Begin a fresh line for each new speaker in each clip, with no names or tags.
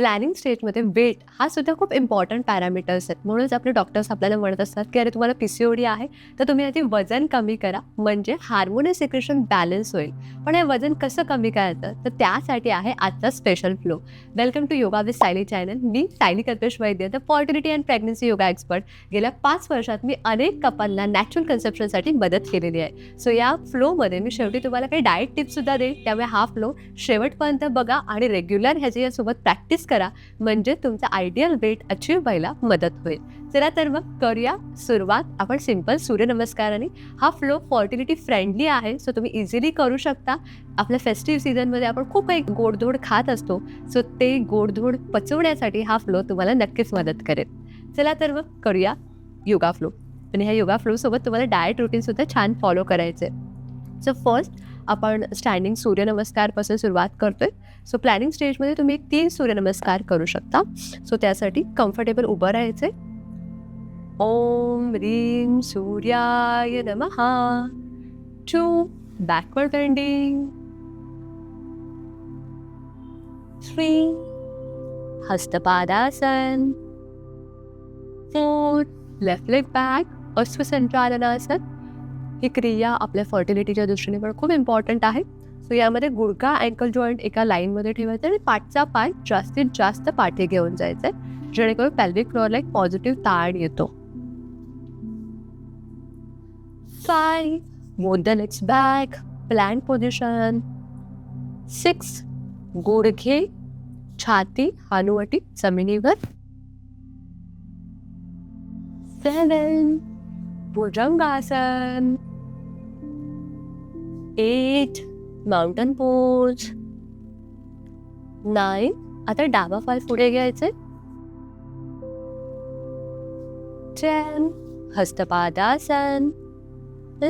Planning स्टेजमध्ये weight हा सुद्धा खूप इम्पॉर्टंट पॅरामीटर्स आहेत. म्हणूनच आपले डॉक्टर्स आपल्याला म्हणत असतात की अरे तुम्हाला पी सी ओ डी आहे. तर तुम्ही आधी वजन कमी करा. म्हणजे हार्मोनल सिक्रेशन बॅलन्स होईल. पण हे वजन कसं कमी करायचं? तर त्यासाठी आहे आजचा special flow welcome to yoga with Sayali channel me Sayali Kalpesh Vaidya the fertility and pregnancy yoga expert गेल्या पाच वर्षात मी अनेक कपलना नॅचरल कन्सेप्शनसाठी मदत केलेली आहे. सो या फ्लोमध्ये मी शेवटी तुम्हाला काही डाएट टिप्ससुद्धा देईल. त्यामुळे हा फ्लो शेवटपर्यंत बघा आणि रेग्युलर ह्याच्या यासोबत प्रॅक्टिस करा. म्हणजे तुमचा आयडियल वेट अचीव व्हायला मदत होईल. चला तर मग करूया सुरुवात. आपण सिंपल सूर्यनमस्काराने. हा फ्लो फॉर्टिलिटी फ्रेंडली आहे सो तुम्ही इझिली करू शकता. आपल्या फेस्टिव्ह सीझनमध्ये आपण खूप काही गोडधोड खात असतो सो ते गोडधोड पचवण्यासाठी हा फ्लो तुम्हाला नक्कीच मदत करेल. चला तर मग करूया योगा फ्लो आणि ह्या योगा फ्लोसोबत तुम्हाला डाएट रुटीनसुद्धा छान फॉलो करायचे सो फर्स्ट आपण स्टँडिंग सूर्यनमस्कारपासून सुरुवात करतोय. सो प्लॅनिंग स्टेजमध्ये तुम्ही एक तीन सूर्यनमस्कार करू शकता. सो त्यासाठी कम्फर्टेबल उभं राहायचे ओम रीम सूर्याय नमहा two backward bending three Hastapadasana four left leg back Ashwasanchalanasana ही क्रिया आपल्या फर्टिलिटीच्या दृष्टीने पण खूप इम्पॉर्टंट आहे. सो यामध्ये गुडघा अँकल जॉईंट एका लाईनमध्ये ठेवायचा आणि पाठचा पाय जास्तीत जास्त पाठी घेऊन जायचा आहे जेणेकरून पॅल्विक फ्लोअरला एक पॉझिटिव्ह ताण येतो. Five move the legs back plank position six गुडघे छाती हानुवटी जमिनीवर. Seven Bhujangasana. Eight mountain pose nine आता डावा पाय पुढे घ्यायचे. टेन हस्तपादासन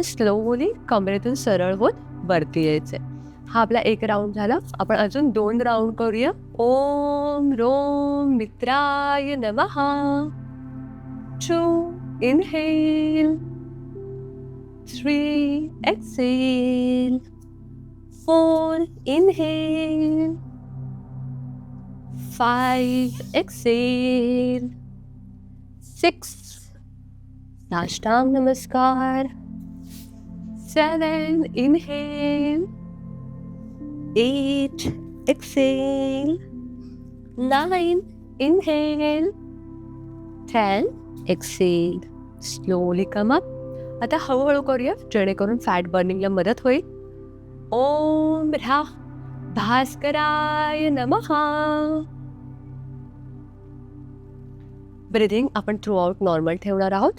स्लोली कमरेतून सरळ होत वरती यायचे. हा आपला एक राऊंड झाला. आपण अजून दोन राऊंड करूया. ओम रोम मित्राय नमहा two inhale three exhale four, inhale, five, exhale, six, Ashtang Namaskar, seven, inhale, eight, exhale, nine, inhale, ten, exhale, slowly come up. आता हळूहळू करूया जेणेकरून फॅट बर्निंगला मदत होईल ओम ह्रा भास्कराय नमहा ब्रिदिंग आपण थ्रू आउट नॉर्मल ठेवणार आहोत.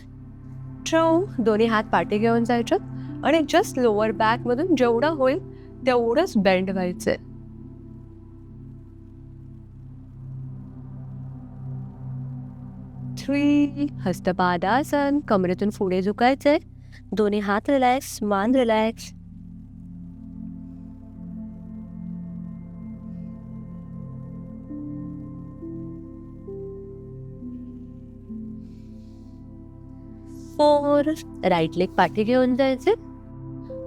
ट्रू दोन्ही हात पाठी घेऊन जायच्यात आणि जस्ट लोअर बॅकमधून जेवढं होईल तेवढंच बेंड व्हायचं थ्री हस्तपादासन कमरेतून पुढे झुकायचंय. दोन्ही हात रिलॅक्स मान रिलॅक्स फोर राईट लेग पाठी घेऊन जायचे.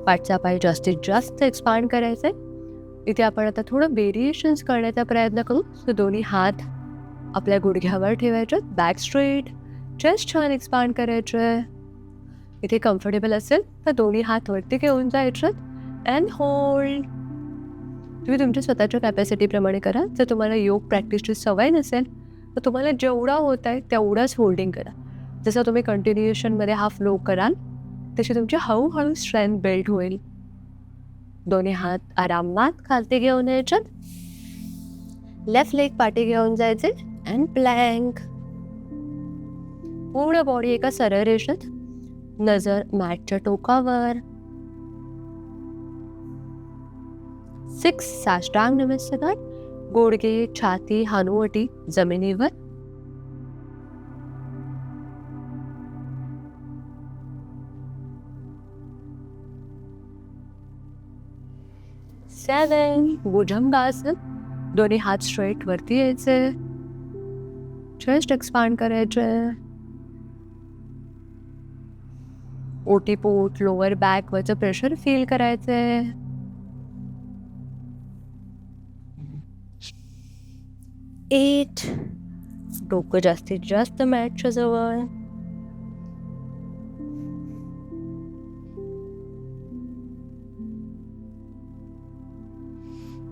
पाठचा पाय जास्तीत जास्त एक्सपांड करायचे. इथे आपण आता थोडं व्हेरिएशन्स करण्याचा प्रयत्न करू. सो दोन्ही हात आपल्या गुडघ्यावर ठेवायचे. बॅक स्ट्रेट चेस्ट छान एक्सपांड करायचं. इथे कम्फर्टेबल असेल तर दोन्ही हात वरती घेऊन जायचे. अँड होल्ड तुम्ही तुमच्या स्वतःच्या कॅपॅसिटीप्रमाणे करा. जर तुम्हाला योग प्रॅक्टिसची सवय नसेल तर तुम्हाला जेवढा होत आहे तेवढाच होल्डिंग करा. जसं तुम्ही कंटिन्युएशनमध्ये हा फ्लो कराल तशी तुमची हळूहळू स्ट्रेंथ बिल्ड होईल. दोन्ही हात आरामात खालती घेऊन यायच्यात लेफ्ट लेग पाठी घेऊन जायचे अँड प्लँक पूर्ण बॉडी एका सरळ रेषेत नजर मॅटच्या टोकावर. सिक्स साष्टांग नमस्कार. गोडगे छाती हानुवटी जमिनीवर. सेवन भुजंगासन दोन्ही हात स्ट्रेट वरती यायचे चेस्ट एक्सपांड करायचे ओटीपोट लोअर बॅक वरचं प्रेशर फील करायचंय एट डोकं जास्तीत जास्त मॅटच्या जवळ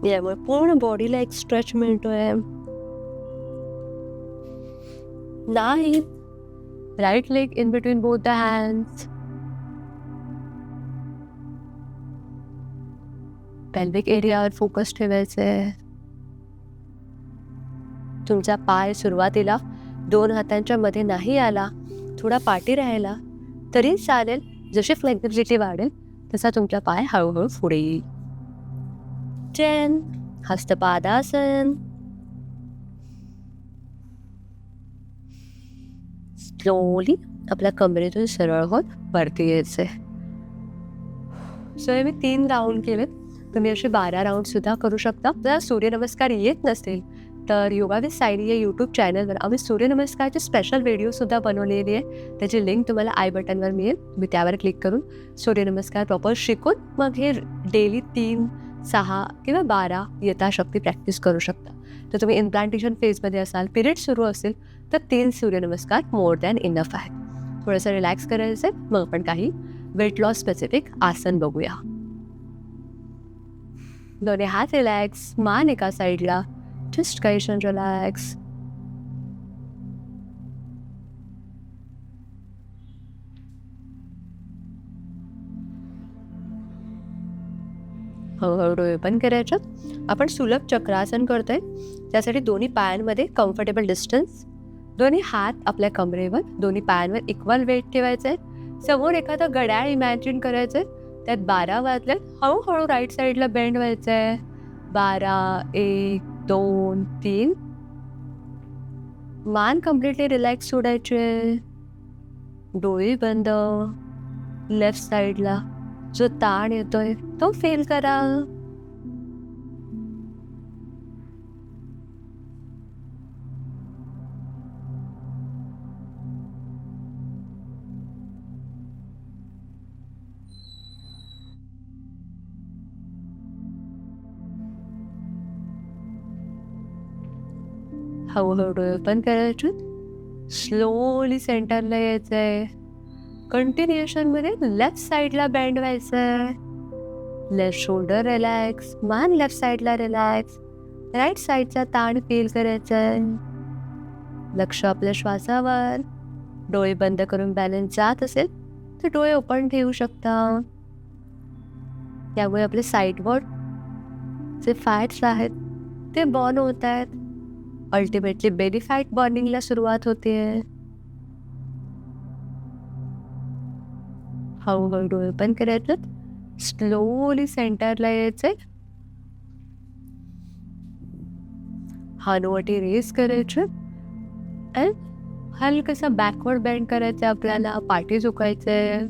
यामुळे पूर्ण बॉडीला एक स्ट्रेच मिळतोय. नाही right leg in between both the hands pelvic एरियावर फोकस ठेवायचे तुमचा पाय सुरुवातीला दोन हातांच्या मध्ये नाही आला थोडा पाठी राहिला तरी चालेल जशी फ्लेक्झिबिलिटी वाढेल तसा तुमचा पाय हळूहळू पुढे येईल. टेन हस्तपादासन स्लोली आपल्या कमरेतून सरळ होत वरती यायचे सो हे मी तीन राऊंड केलेत तुम्ही असे बारा राऊंड सुद्धा करू शकता? जर सूर्यनमस्कार येत नसतील। तर योगा विथ सायरी या यूट्यूब चॅनलवर आम्ही सूर्यनमस्कारचे स्पेशल व्हिडिओ सुद्धा बनवलेली आहे त्याची लिंक तुम्हाला आय बटनवर मिळेल। तुम्ही त्यावर क्लिक करून सूर्यनमस्कार प्रॉपर शिकून मग हे डेली तीन सहा किंवा बारा यथाशक्ती प्रॅक्टिस करू शकता. तर तुम्ही इम्प्लांटेशन फेजमध्ये असाल पिरियड सुरू असेल तर तीन सूर्यनमस्कार मोर दॅन इनफ आहे थोडंसं रिलॅक्स करायचं आहे मग आपण काही वेट लॉस स्पेसिफिक आसन बघूया. दोन्ही हात रिलॅक्स मान एका साईडला जस्ट काही रिलॅक्स हळूहळू डोळे ओपन करायचं. आपण सुलभ चक्रासन करतोय. त्यासाठी दोन्ही पायांमध्ये कम्फर्टेबल डिस्टन्स दोन्ही हात आपल्या कमरेवर दोन्ही पायांवर इक्वल वेट ठेवायचं आहे समोर एखादं घड्याळ इमॅजिन करायचं आहे त्यात बारा वाजले हळूहळू राईट साईडला बेंड व्हायचं आहे बारा एक दोन तीन. मान कम्प्लिटली रिलॅक्स सोडायचे. डोळे बंद. लेफ्ट साईडला जो ताण येतोय तो फेल करा. हळूहळू पण ओपन स्लोली सेंटरला यायचं आहे कंटिन्युएशनमध्ये लेफ्ट साईडला बँड व्हायचं. आहे लेफ्ट शोल्डर रिलॅक्स मान लेफ्ट साईडला रिलॅक्स राईट साईडचा ताण फील करायचा. आहे लक्ष आपल्या श्वासावर. डोळे बंद करून बॅलन्स जात असेल तर डोळे ओपन ठेवू शकता. त्यामुळे आपले साईडवर जे फॅट्स आहेत ते बर्न होत आहेत. अल्टिमेटली बेनिफाईट बॉर्निंगला बर्निंगला सुरुवात होते. हळूहळू डोळे ओपन करायचं. स्लोली सेंटरला यायचंय. हानवटी रेस करायचे. अँड हलकसा बॅकवर्ड बेंड करायचं आपल्याला पाठी झुकायचंय.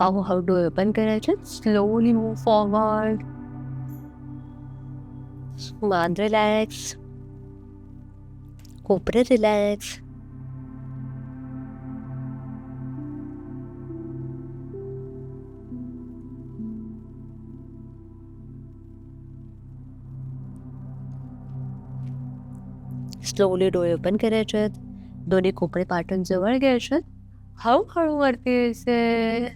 हळूहळू डोळे ओपन करायचे. स्लोली मूव फॉरवर्ड मान रिलॅक्स कोपरे रिलॅक्स स्लोली डोळे ओपन करायचे आहेत दोन्ही कोपरे पाठून जवळ घ्यायचे हळूहळू वरती यायचे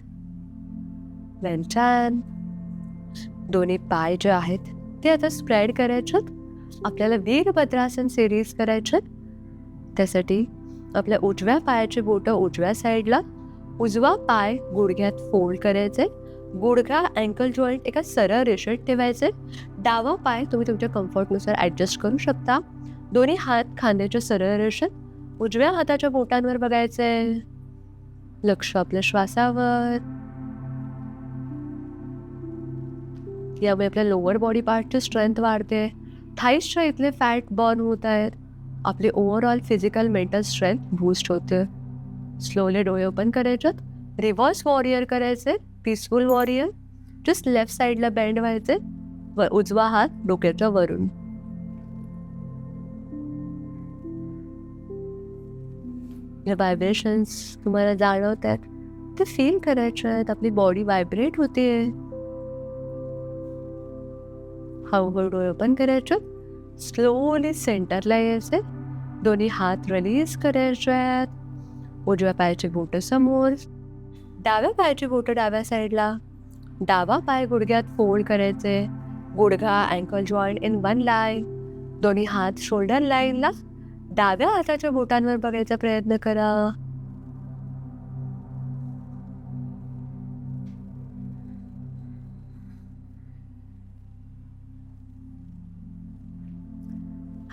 छान दोन्ही पाय जे आहेत ते आता स्प्रेड करायच्यात आपल्याला वीरभद्रासन सिरीज करायचे त्यासाठी आपल्या उजव्या पायाची बोटं उजव्या साईडला उजवा पाय गुडघ्यात फोल्ड करायचे. गुडघा अँकल जॉईंट एका सरळ रेषेत ठेवायचे. डावा पाय तुम्ही तुमच्या कम्फर्टनुसार ॲडजस्ट करू शकता. दोन्ही हात खांद्याच्या सरळ रेषेत उजव्या हाताच्या बोटांवर बघायचे. लक्ष आपल्या श्वासावर. यामुळे आपल्या लोअर बॉडी पार्टची स्ट्रेंथ वाढते थाईसच्या इथले फॅट बर्न होत आहेत आपली overall physical mental strength boost होते स्लोली डोळे ओपन करायच्यात रिव्हर्स वॉरियर करायचे पीसफुल वॉरियर जस्ट लेफ़्ट साईडला बेंड व्हायचे व उजवा हात डोक्याच्या वरून व्हायब्रेशन्स तुम्हाला जाणवत आहेत ते फील करायचे आहेत आपली बॉडी व्हायब्रेट होते हळूहळू डोळे ओपन करायचे. स्लोली सेंटरला यायचे. दोन्ही हात रिलीज करायचे. आहेत उजव्या पायाची बोटं समोर. डाव्या पायाची बोटं डाव्या साईडला डावा पाय गुडघ्यात फोल्ड करायचे. गुडघा ankle joint in one line दोन्ही हात शोल्डर लाईनला डाव्या हाताच्या बोटांवर बघायचा प्रयत्न करा.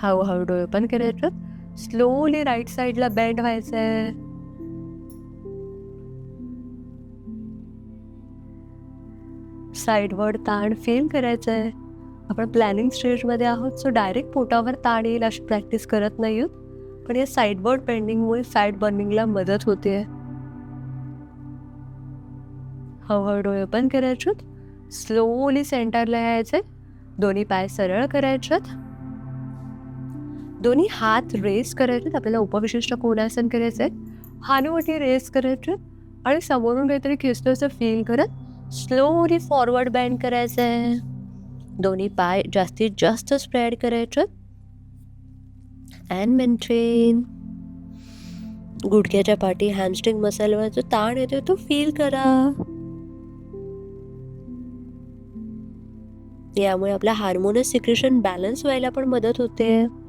हळूहळू डोळे ओपन करायचं. स्लोली राईट साईडला बेंड व्हायचं आहे साईडवर ताण फील आहे आपण प्लॅनिंग स्टेजमध्ये आहोत सो डायरेक्ट पोटावर ताण येईल अशी प्रॅक्टिस करत नाही आहोत पण या साईडवर्ड पेंडिंगमुळे फॅट बर्निंगला मदत होते हळूहळू डोळे ओपन करायचे स्लोली सेंटरला यायचे दोन्ही पाय सरळ करायचे दोन्ही हात रेस करायचे. आपल्याला उपविशिष्ट कोणासन आहे हानुवटी रेस करायचे आणि समोरून काहीतरी खेचतो असं फील करत स्लोली फॉरवर्ड बँड करायचं आहे दोन्ही पाय जास्तीत जास्त स्प्रेड करायचे. अँड मेंटेन गुडघ्याच्या पाठी हॅमस्ट्रिंग मसालवर जो ताण येतो तो फील करा. यामुळे आपला हार्मोनस सिक्रेशन बॅलन्स व्हायला पण मदत होते.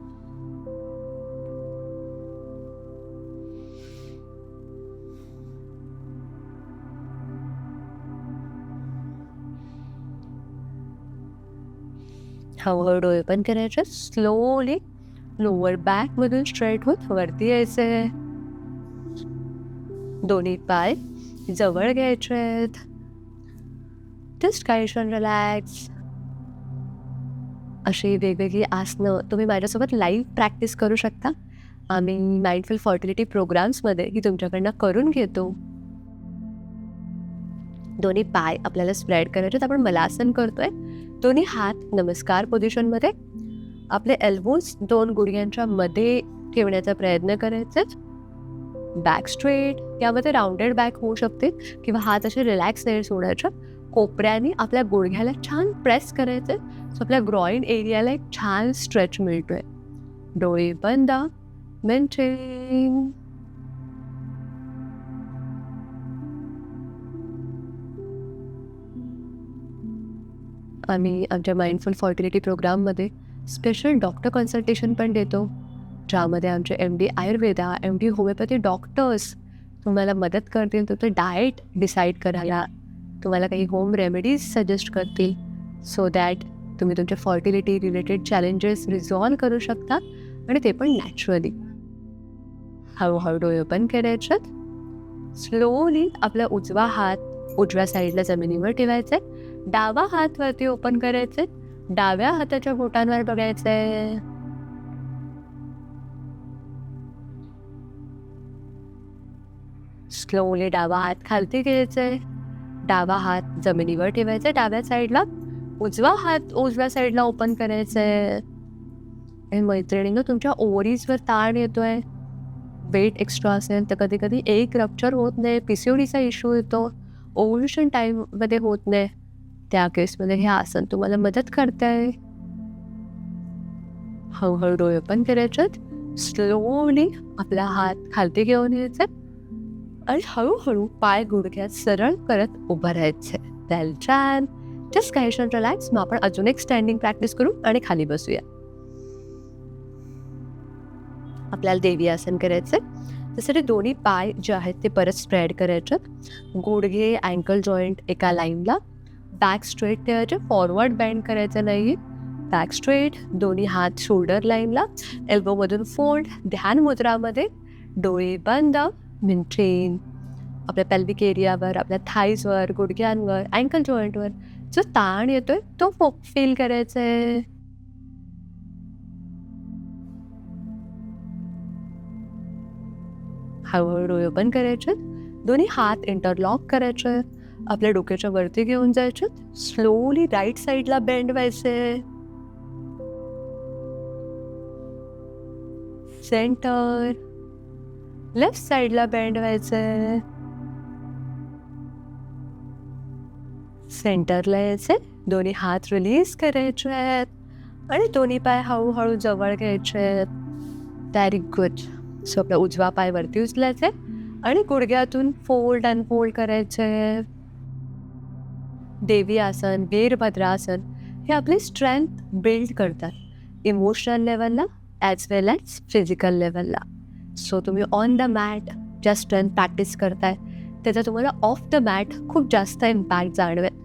हळूहळू डोळे पण करायचे. स्लोली लोअर बॅक मधून स्ट्रेट होत वरती यायचे दोन्ही पाय जवळ घ्यायचे आहेत जस्ट काही क्षण रिलॅक्स अशी वेगवेगळी आसनं तुम्ही माझ्यासोबत लाईव्ह प्रॅक्टिस करू शकता. आम्ही माइंडफुल फर्टिलिटी प्रोग्राम्समध्ये ही तुमच्याकडनं करून घेतो. दोन्ही पाय आपल्याला स्प्रेड करायचे आपण मलासन करतोय. दोन्ही हात नमस्कार पोझिशनमध्ये आपले एल्बोज दोन गुडघ्यांच्या मध्ये ठेवण्याचा प्रयत्न करायचा. बॅक स्ट्रेट यामध्ये राऊंडेड बॅक होऊ शकते किंवा हात असे रिलॅक्स नाही सोडायच्या कोपऱ्याने आपल्या गुडघ्याला छान प्रेस करायचे. सो आपल्या ग्रॉईन एरियाला एक छान स्ट्रेच मिळतोय. डोळे बंद मेंटेन आम्ही आमच्या माइंडफुल फर्टिलिटी प्रोग्राममध्ये स्पेशल डॉक्टर कन्सल्टेशन पण देतो ज्यामध्ये आमचे M D Ayurveda M D homeopathy doctors तुम्हाला मदत करतील. तुमचं डाएट डिसाईड करायला तुम्हाला काही होम रेमेडीज सजेस्ट करतील. सो दॅट तुम्ही तुमच्या फर्टिलिटी रिलेटेड चॅलेंजेस रिझॉल्व करू शकता आणि ते पण नॅचरली हळूहळू डोळे ओपन करायच्यात स्लोली आपला उजवा हात उजव्या साईडला जमिनीवर ठेवायचा आहे डावा हात वरती ओपन करायचे. डाव्या हाताच्या बोटांवर बघायचंय स्लोली डावा हात खालती घ्यायचंय डावा हात जमिनीवर ठेवायचा डाव्या साईडला उजवा हात उजव्या साईडला ओपन करायचंय आणि मैत्रिणीनं तुमच्या ओव्हरीजवर ताण येतोय. वेट एक्स्ट्रा असेल तर कधी कधी एक रप्चर होत नाही पीसीओडीचा इश्यू येतो ओव्ह्युशन टाईममध्ये होत नाही. त्या केसमध्ये हे आसन तुम्हाला मदत करत आहे हळूहळू डोळे पण करायच्यात स्लोली आपला हात खालती घेऊन यायचा आणि हळूहळू पाय गुडघ्यात सरळ करत उभं राहायचं वेल छान जस्ट काही क्षण रिलॅक्स मग आपण अजून एक स्टँडिंग प्रॅक्टिस करू आणि खाली बसूया. आपल्याला देवी आसन करायचं त्यासाठी दोन्ही पाय जे आहेत ते परत स्प्रेड करायचे. गुडघे अँकल जॉईंट एका लाईनला बॅक स्ट्रेट ठेवायचे फॉरवर्ड बँड करायचं नाही बॅक स्ट्रेट दोन्ही हात शोल्डर लाईनला एल्बोमधून फोल्ड ध्यान मुद्रामध्ये डोळे बंद मिनट्रेन आपल्या पेल्विक एरियावर आपल्या थाईजवर गुडघ्यांवर अँकल जॉईंटवर जो ताण येतोय तो फील करायचा आहे हळूहळू डोळे ओपन करायचे. दोन्ही हात इंटरलॉक करायचे. आपल्या डोक्याच्या वरती घेऊन जायचे. स्लोली राईट साईडला बेंड व्हायचे. सेंटर लेफ्ट साईडला बेंड व्हायचे. सेंटरला यायचे. दोन्ही हात रिलीज करायचे. आहेत आणि दोन्ही पाय हळूहळू जवळ घ्यायचे. आहेत व्हेरी गुड सो आपला उजवा पाय वरती उचलायचे. आणि गुडघ्यातून फोल्ड अनफोल्ड करायचे. देवी आसन वीरभद्रासन हे आपली स्ट्रेंथ बिल्ड करतात. इमोशनल लेवलला ॲज वेल ॲज फिजिकल लेवलला सो तुम्ही ऑन द मॅट ज्या स्ट्रेंथ प्रॅक्टिस करताय त्याचा तुम्हाला ऑफ द मॅट खूप जास्त इम्पॅक्ट जाणवेल.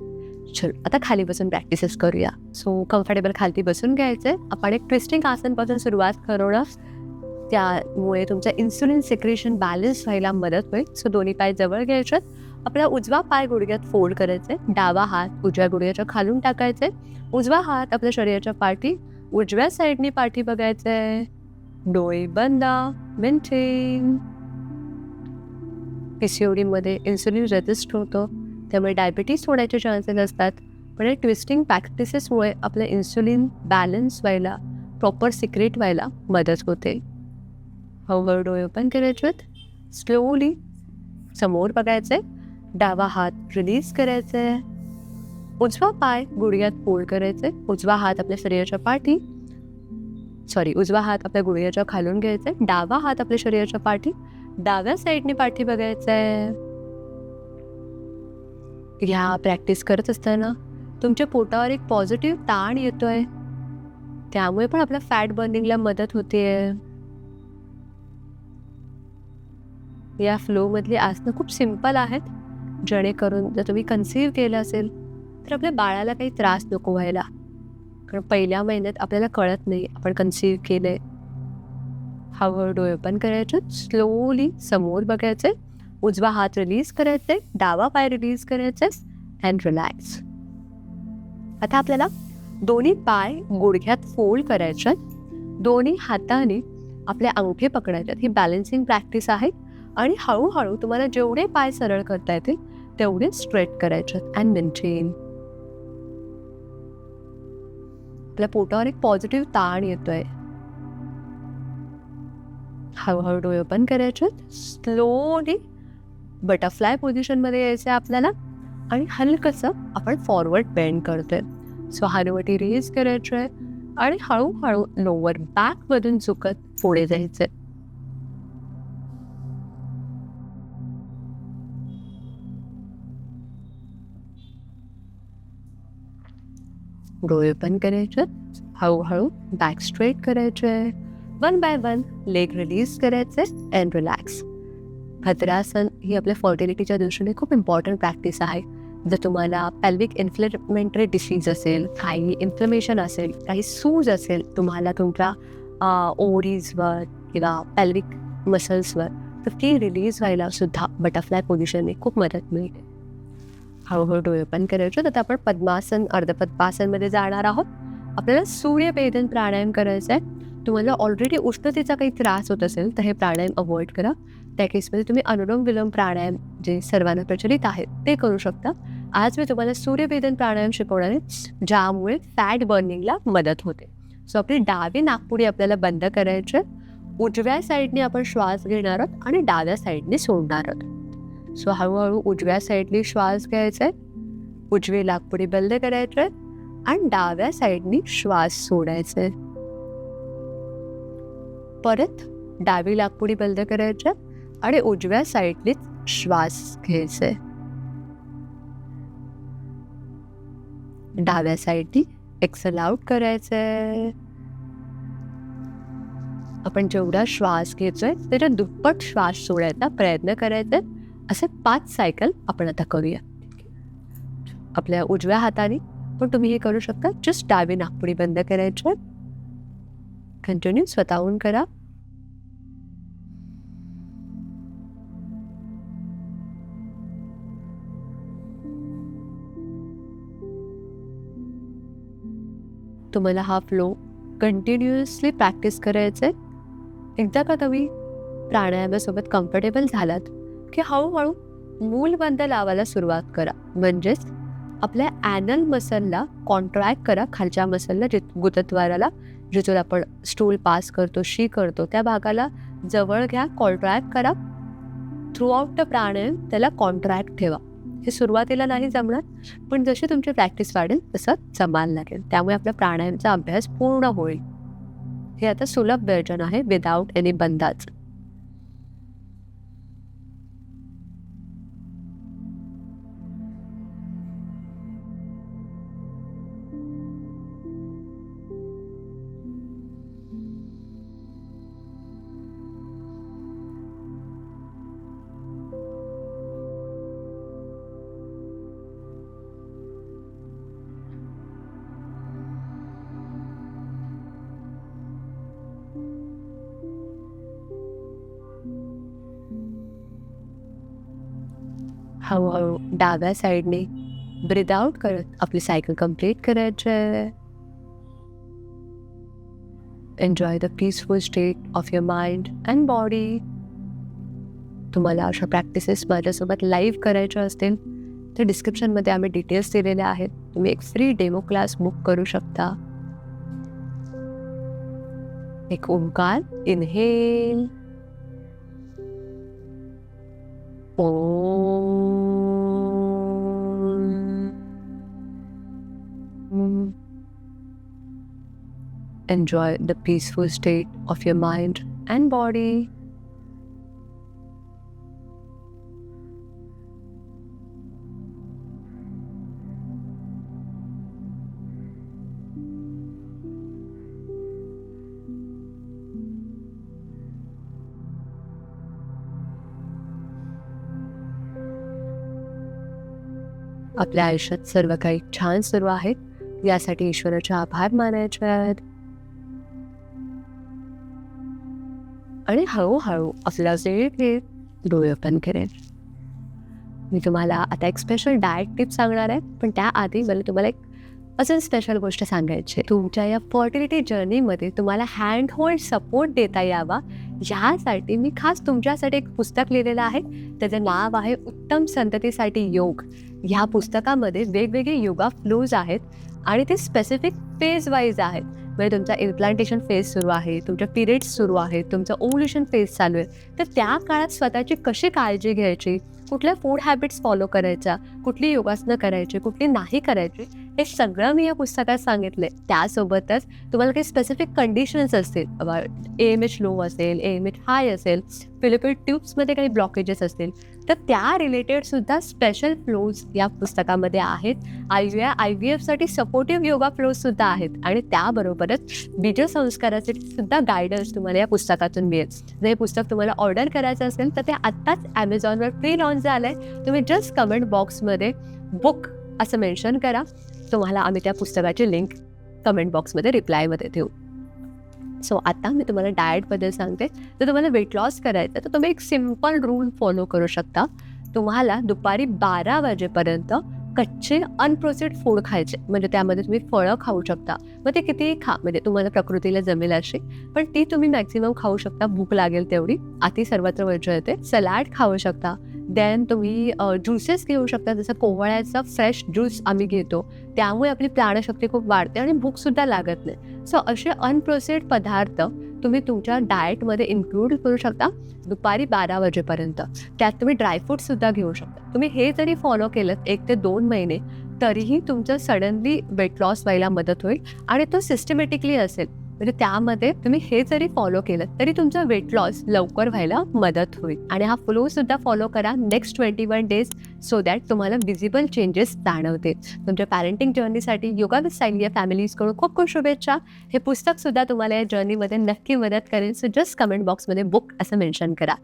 चल आता खाली बसून प्रॅक्टिसेस करूया. सो कम्फर्टेबल खाली बसून घ्यायचं आपण एक ट्विस्टिंग आसनपासून सुरुवात करू त्यामुळे तुमचं इन्सुलिन सिक्रेशन बॅलन्स व्हायला मदत होईल. सो दोन्ही पाय जवळ घ्यायच्यात आपला उजवा पाय गुडघ्यात फोल्ड करायचे डावा हात उजव्या गुडघ्याच्या खालून टाकायचे उजवा हात आपल्या शरीराच्या पाठी उजव्या साईडनी पाठी बघायचे डोळे बंद मेंटेन मध्ये इन्सुलिन रेजिस्ट होतं. त्यामुळे डायबिटीस होण्याचे चान्सेस असतात. पण या ट्विस्टिंग प्रॅक्टिसेसमुळे आपलं इन्सुलिन बॅलन्स व्हायला प्रॉपर सिक्रेट व्हायला मदत होते. हळूहळू डोळे ओपन करायचे स्लोली समोर बघायचे डावा हात रिलीज करायचे उजवा पाय गुडघ्यात फोल्ड करायचे उजवा हात आपल्या शरीराच्या पाठी. सॉरी उजवा हात आपल्या गुडघ्याच्या खालून घ्यायचे डावा हात आपल्या शरीराच्या पाठी. डाव्या साईडने पाठी बघायचंय. ह्या प्रॅक्टिस करत असताना तुमच्या पोटावर एक पॉझिटिव्ह ताण येतोय. त्यामुळे पण आपल्या फॅट बर्निंगला मदत होते. या फ्लोमधली आसनं खूप सिंपल आहेत. जेणेकरून जर तुम्ही कन्सीव्ह केलं असेल तर आपल्या बाळाला काही त्रास नको व्हायला. कारण पहिल्या महिन्यात आपल्याला कळत नाही आपण कन्सीव केलं आहे हळूहळू डोळे ओपन करायचे स्लोली समोर बघायचे उजवा हात रिलीज करायचे डावा पाय रिलीज करायचे अँड रिलॅक्स आता आपल्याला दोन्ही पाय गुडघ्यात फोल्ड करायचे. दोन्ही हाताने आपले अंगठे पकडायचे. ही बॅलन्सिंग प्रॅक्टिस आहे. आणि हळूहळू तुम्हाला जेवढे पाय सरळ करता येतील तेवढे स्ट्रेट करायचे अँड मेंटेन आपल्या पोटावर एक पॉझिटिव्ह ताण येतोय. हळूहळू डोळे ओपन करायचे स्लोली बटरफ्लाय पोझिशनमध्ये यायचं आहे आपल्याला. आणि हलकंसं आपण फॉरवर्ड बेंड करतोय. सो हनुवटी रेज करायचं आहे आणि हळूहळू लोअर बॅकमधून चुकत पुढे जायचं आहे डोळे ओपन करायचे हळूहळू बॅक स्ट्रेट करायचे. One by one leg release करायचे अँड रिलॅक्स भद्रासन ही आपल्या फर्टिलिटीच्या दृष्टीने खूप इम्पॉर्टंट प्रॅक्टिस आहे. जर तुम्हाला पेल्विक इन्फ्लेमेंटरी डिसीज असेल काही इन्फ्लमेशन असेल काही सूज असेल तुम्हाला तुमच्या ओरीजवर किंवा पेल्विक मसल्सवर तर ती रिलीज व्हायला सुद्धा बटरफ्लाय पोझिशनने खूप मदत मिळते. हळूहळू डोळे पण करायचे. तर आपण पद्मासन अर्धपद्मासनमध्ये जाणार आहोत. आपल्याला सूर्यभेदन प्राणायाम करायचा आहे तुम्हाला ऑलरेडी उष्णतेचा काही त्रास होत असेल तर हे प्राणायाम अवॉइड करा. त्या केसमध्ये तुम्ही अनुलोम विलोम प्राणायाम जे सर्वांना प्रचलित आहेत ते करू शकता. आज मी तुम्हाला सूर्यभेदन प्राणायाम शिकवणार आहे ज्यामुळे फॅट बर्निंगला मदत होते. सो आपली डावी नागपुडी आपल्याला बंद करायचे. उजव्या साईडने आपण श्वास घेणार आहोत आणि डाव्या साईडने सोडणार आहोत. सो हळूहळू उजव्या साईडनी श्वास घ्यायचा आहे उजवी लागपुडी बंद करायचे आणि डाव्या साईडनी श्वास सोडायचा आहे परत डावी लागपुडी बंद करायच्या आणि उजव्या साईडनीच श्वास घ्यायचे डाव्या साईडनी एक्सेल आउट करायचंय. आपण जेवढा श्वास घेतोय त्याच्या दुप्पट श्वास सोडायचा प्रयत्न करायचा. असे पाच सायकल आपण आता करूया. आपल्या उजव्या हाताने पण तुम्ही हे करू शकता. जस्ट डावी नागपुडी बंद करायचे. कंटिन्यू स्वतःहून करा. तुम्हाला हा फ्लो कंटिन्युअसली प्रॅक्टिस करायचं आहे एकदा का तुम्ही प्राणायामासोबत कम्फर्टेबल झालात की हळूहळू मूल बंद लावायला सुरुवात करा. म्हणजेच आपल्या ॲनल मसलला कॉन्ट्रॅक्ट करा. खालच्या मसलला जित गुतद्वाराला जिथून आपण स्टूल पास करतो शी करतो त्या भागाला जवळ घ्या कॉन्ट्रॅक्ट करा. थ्रूआउट द प्राणायाम त्याला कॉन्ट्रॅक्ट ठेवा. हे सुरुवातीला नाही जमणार पण जशी तुमची प्रॅक्टिस वाढेल तसं जमायला लागेल. त्यामुळे आपला प्राणायामचा अभ्यास पूर्ण होईल. हे आता सुलभ वर्जन आहे विदाऊट एनी बंधाच. हळूहळू डाव्या साईडने ब्रीद आउट करत आपली सायकल कंप्लीट करायची आहे enjoy the peaceful state of your mind and body तुम्हाला अशा प्रॅक्टिसेस माझ्यासोबत लाईव्ह करायच्या असतील तर डिस्क्रिप्शनमध्ये आम्ही डिटेल्स दिलेले आहेत. तुम्ही एक फ्री डेमो क्लास बुक करू शकता. एक ओंकार इनहेल ओ Enjoy the peaceful state of your mind and body. आपल्या आयुष्यात सर्व काही छान सुरू आहेत यासाठी ईश्वराचे आभार मानायचे आहेत आणि हळूहळू आपला जे घेत डोळे ओपन करेन. मी तुम्हाला आता एक स्पेशल डाएट टिप सांगणार आहे पण त्याआधी मला तुम्हाला एक असं स्पेशल गोष्ट सांगायची आहे. तुमच्या या फर्टिलिटी जर्नीमध्ये तुम्हाला हँड होल्ड सपोर्ट देता यावा यासाठी मी खास तुमच्यासाठी एक पुस्तक लिहिलेलं आहे. त्याचं नाव आहे उत्तम संततीसाठी योग. ह्या पुस्तकामध्ये वेगवेगळे योगा फ्लोज आहेत आणि ते स्पेसिफिक फेज वाईज आहेत. म्हणजे तुमचा इम्प्लांटेशन फेज सुरू आहे तुमच्या पिरियड्स सुरू आहेत तुमचं ओव्ह्युलेशन फेज चालू आहे. तर त्या काळात स्वतःची कशी काळजी घ्यायची? कुठल्या फूड हॅबिट्स फॉलो करायच्या? कुठली योगासनं करायची? कुठली नाही करायची? हे सगळं मी या पुस्तकात सांगितलं आहे त्यासोबतच तुम्हाला काही स्पेसिफिक कंडिशन्स असतील ए एम एच लो असेल ए एम एच हाय असेल फिलिपिड ट्यूब्समध्ये काही ब्लॉकेजेस असतील तर त्या रिलेटेड सुद्धा स्पेशल फ्लोज या पुस्तकामध्ये आहेत. आय व्ही आय व्ही एफसाठी सपोर्टिव्ह योगा फ्लोज सुद्धा आहेत आणि त्याबरोबरच बीजसंस्कारासाठी सुद्धा गायडन्स तुम्हाला या पुस्तकातून मिळेल. जर हे पुस्तक तुम्हाला ऑर्डर करायचं असेल तर ते आत्ताच ॲमेझॉनवर फ्री लॉन्च झालं आहे तुम्ही जस्ट कमेंट बॉक्समध्ये बुक असं मेन्शन करा. तुम्हाला आम्ही त्या पुस्तकाची लिंक कमेंट बॉक्समध्ये रिप्लायमध्ये देऊ सो आता मी तुम्हाला डाएटबद्दल सांगते. तर तुम्हाला वेट लॉस करायचं तर तुम्ही एक सिंपल रूल फॉलो करू शकता. तुम्हाला दुपारी बारा वाजेपर्यंत कच्चे अनप्रोसेड फूड खायचे. म्हणजे त्यामध्ये तुम्ही फळं खाऊ शकता. मग ते कितीही खा म्हणजे तुम्हाला प्रकृतीला जमेल अशी. पण ती तुम्ही मॅक्सिमम खाऊ शकता. भूक लागेल तेवढी. आधी सर्वत्र वर्ज्य येते. सलाड खाऊ शकता. देन तुम्ही ज्युसेस घेऊ शकता. जसं कोवळ्याचा फ्रेश ज्यूस आम्ही घेतो. त्यामुळे आपली प्राणशक्ती खूप वाढते आणि भूकसुद्धा लागत नाही. सो असे अनप्रोसेड पदार्थ तुम्ही तुमच्या डाएटमध्ये इन्क्लूड करू शकता दुपारी बारा वाजेपर्यंत. त्यात तुम्ही ड्रायफ्रूटसुद्धा घेऊ शकता. तुम्ही हे जरी फॉलो केलं एक ते दोन महिने तरीही तुमचं सडनली वेट लॉस व्हायला मदत होईल आणि तो सिस्टमॅटिकली असेल. म्हणजे त्यामध्ये तुम्ही हे जरी फॉलो केलं तरी तुमचं वेट लॉस लवकर व्हायला मदत होईल. आणि हा फ्लो सुद्धा फॉलो करा next twenty one days so that तुम्हाला विजिबल चेंजेस जाणवते तुमच्या पॅरेंटिंग जर्नीसाठी योगा विथ साईल या फॅमिलीजकडून खूप खूप शुभेच्छा. हे पुस्तक सुद्धा तुम्हाला या जर्नीमध्ये नक्की मदत करेल. सो जस्ट कमेंट बॉक्समध्ये बुक असं मेन्शन करा.